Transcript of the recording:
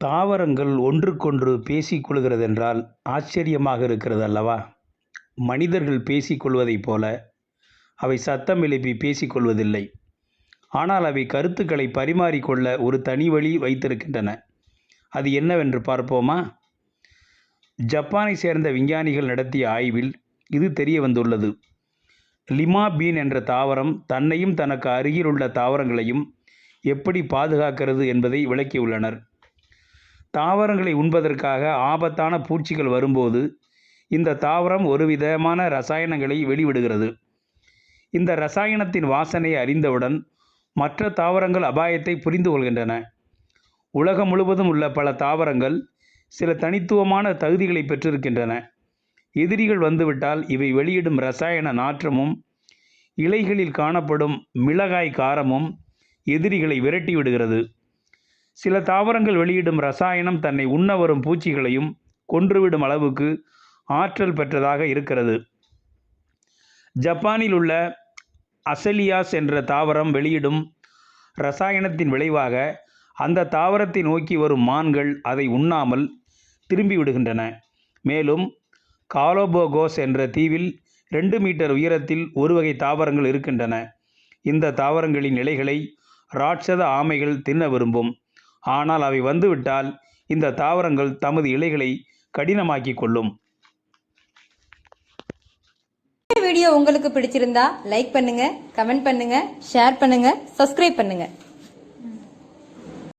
தாவரங்கள் ஒன்றுக்கொன்று பேசிக்கொள்கிறதென்றால் ஆச்சரியமாக இருக்கிறது அல்லவா மனிதர்கள் பேசிக்கொள்வதைப் போல அவை சத்தம் எழுப்பி பேசிக்கொள்வதில்லை. ஆனால் அவை கருத்துக்களை பரிமாறிக்கொள்ள ஒரு தனி வழி வைத்திருக்கின்றன. அது என்னவென்று பார்ப்போமா? ஜப்பானை சேர்ந்த விஞ்ஞானிகள் நடத்திய ஆய்வில் இது தெரிய வந்துள்ளது லிமா பீன் என்ற தாவரம் தன்னையும் தனக்கு அருகிலுள்ள தாவரங்களையும் எப்படி பாதுகாக்கிறது என்பதை விளக்கியுள்ளனர். தாவரங்களை உண்பதற்காக ஆபத்தான பூச்சிகள் வரும்போது இந்த தாவரம் ஒரு விதமான ரசாயனங்களை வெளிவிடுகிறது. இந்த ரசாயனத்தின் வாசனை அறிந்தவுடன் மற்ற தாவரங்கள் அபாயத்தை புரிந்து கொள்கின்றன. உலகம் முழுவதும் உள்ள பல தாவரங்கள் சில தனித்துவமான தகுதிகளை பெற்றிருக்கின்றன. எதிரிகள் வந்துவிட்டால் இவை வெளியிடும் ரசாயன நாற்றமும் இலைகளில் காணப்படும் மிளகாய் காரமும் எதிரிகளை விரட்டி விடுகிறது. சில தாவரங்கள் வெளியிடும் ரசாயனம் தன்னை உண்ண வரும் பூச்சிகளையும் கொன்றுவிடும் அளவுக்கு ஆற்றல் பெற்றதாக இருக்கிறது. ஜப்பானில் உள்ள அசலியாஸ் என்ற தாவரம் வெளியிடும் ரசாயனத்தின் விளைவாக அந்த தாவரத்தை நோக்கி வரும் மான்கள் அதை உண்ணாமல் திரும்பி விடுகின்றன. மேலும் காலோபோகோஸ் என்ற தீவில் ரெண்டு மீட்டர் உயரத்தில் ஒரு வகை தாவரங்கள் இருக்கின்றன. இந்த தாவரங்களின் இலைகளை ராட்சத ஆமைகள் தின்ன விரும்பும். ஆனால் அவை வந்துவிட்டால் இந்த தாவரங்கள் தமது இலைகளை கடினமாக்கிக் கொள்ளும். வீடியோ உங்களுக்கு பிடிச்சிருந்தா லைக் பண்ணுங்க கமெண்ட் பண்ணுங்க ஷேர் பண்ணுங்க சப்ஸ்கிரைப் பண்ணுங்க.